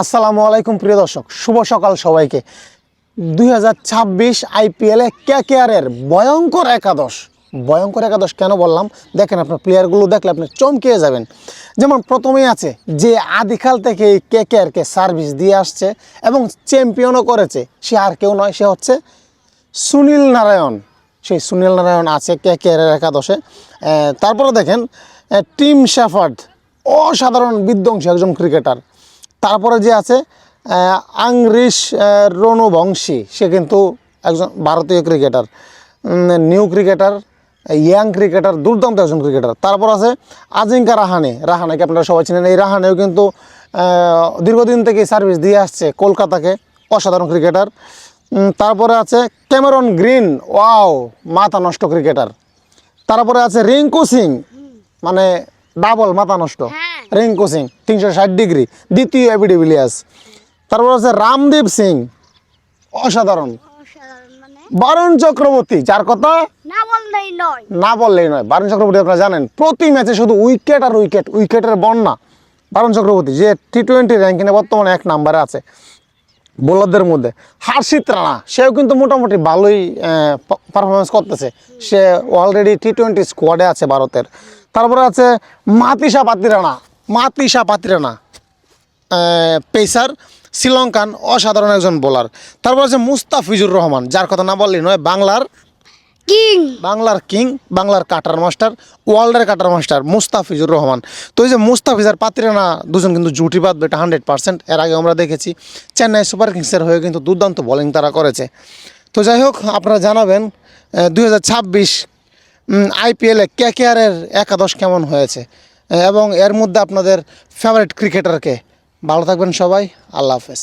আসসালামু আলাইকুম, প্রিয় দর্শক। শুভ সকাল সবাইকে। দুই হাজার ছাব্বিশ আইপিএলে কে কেয়ারের ভয়ঙ্কর একাদশ। ভয়ঙ্কর একাদশ কেন বললাম? দেখেন আপনার প্লেয়ারগুলো দেখলে আপনি চমকে যাবেন। যেমন প্রথমেই আছে যে আদিকাল থেকে এই কে কেয়ারকে সার্ভিস দিয়ে আসছে এবং চ্যাম্পিয়নও করেছে। সে আর কেউ নয়, সে হচ্ছে সুনীল নারায়ণ। সেই সুনীল নারায়ণ আছে কে কে একাদশে। তারপরে দেখেন টিম শেফার্ড। অসাধারণ বিধ্বংসী একজন ক্রিকেটার। তারপরে যে আছে আংরিশ রণবংশী, সে কিন্তু একজন ভারতীয় cricketer. New cricketer, young cricketer, দুর্দান্ত একজন ক্রিকেটার। তারপর আছে আজিঙ্কা রাহানে। রাহানেকে আপনারা সবাই চিনেন। এই রাহানেও কিন্তু দীর্ঘদিন থেকে সার্ভিস দিয়ে আসছে কলকাতাকে, অসাধারণ ক্রিকেটার। তারপরে আছে ক্যামেরন গ্রিন। ওয়াও, মাথা নষ্ট ক্রিকেটার। তারপরে আছে রিঙ্কু সিং। মানে ডাবল মাথা নষ্ট। রিঙ্কু সিং তিনশো ষাট ডিগ্রি দ্বিতীয় এবিডি বিলিয়াস তারপর আছে রামদীপ সিং অসাধারণ। অসাধারণ মানে? বারুণ চক্রবর্তী যার কথা? না বললেই নয়। না বললেই নয়। বারুণ চক্রবর্তী আপনারা জানেন প্রতি ম্যাচে শুধু উইকেট আর উইকেট উইকেটের বন্যা। বারুণ চক্রবর্তী যে টি টোয়েন্টি র্যাঙ্কিংয়ে বর্তমানে এক নাম্বারে আছে বোলারদের মধ্যে। হার্ষিত রানা সেও কিন্তু মোটামুটি ভালোই পারফরমেন্স করতেছে। সে অলরেডি টি টোয়েন্টি স্কোয়াডে আছে ভারতের। তারপরে আছে Matheesha Pathirana Matheesha Pathirana pacer Sri Lankan অসাধারণ একজন বোলার তারপর আছে মুস্তাফিজুর রহমান যার কথা না বললেই নয় বাংলার কিং। বাংলার কিং বাংলার কাটার মাস্টার ওয়ার্ল্ডের কাটার মাস্টার মুস্তাফিজুর রহমান। তো এই যে মুস্তাফিজ আর পাত্রিনা দুজন কিন্তু জুটি বাঁধবে এটা হান্ড্রেড পার্সেন্ট এর আগে আমরা দেখেছি চেন্নাই সুপার কিংসের হয়ে কিন্তু দুর্দান্ত বোলিং তারা করেছে। তো যাই হোক আপনারা জানাবেন দুই হাজার ছাব্বিশ আইপিএলে কে কেয়ারের একাদশ কেমন হয়েছে? এবং এর মধ্যে আপনাদের ফেভারিট ক্রিকেটারকে ভালো থাকবেন সবাই আল্লাহ হাফেজ।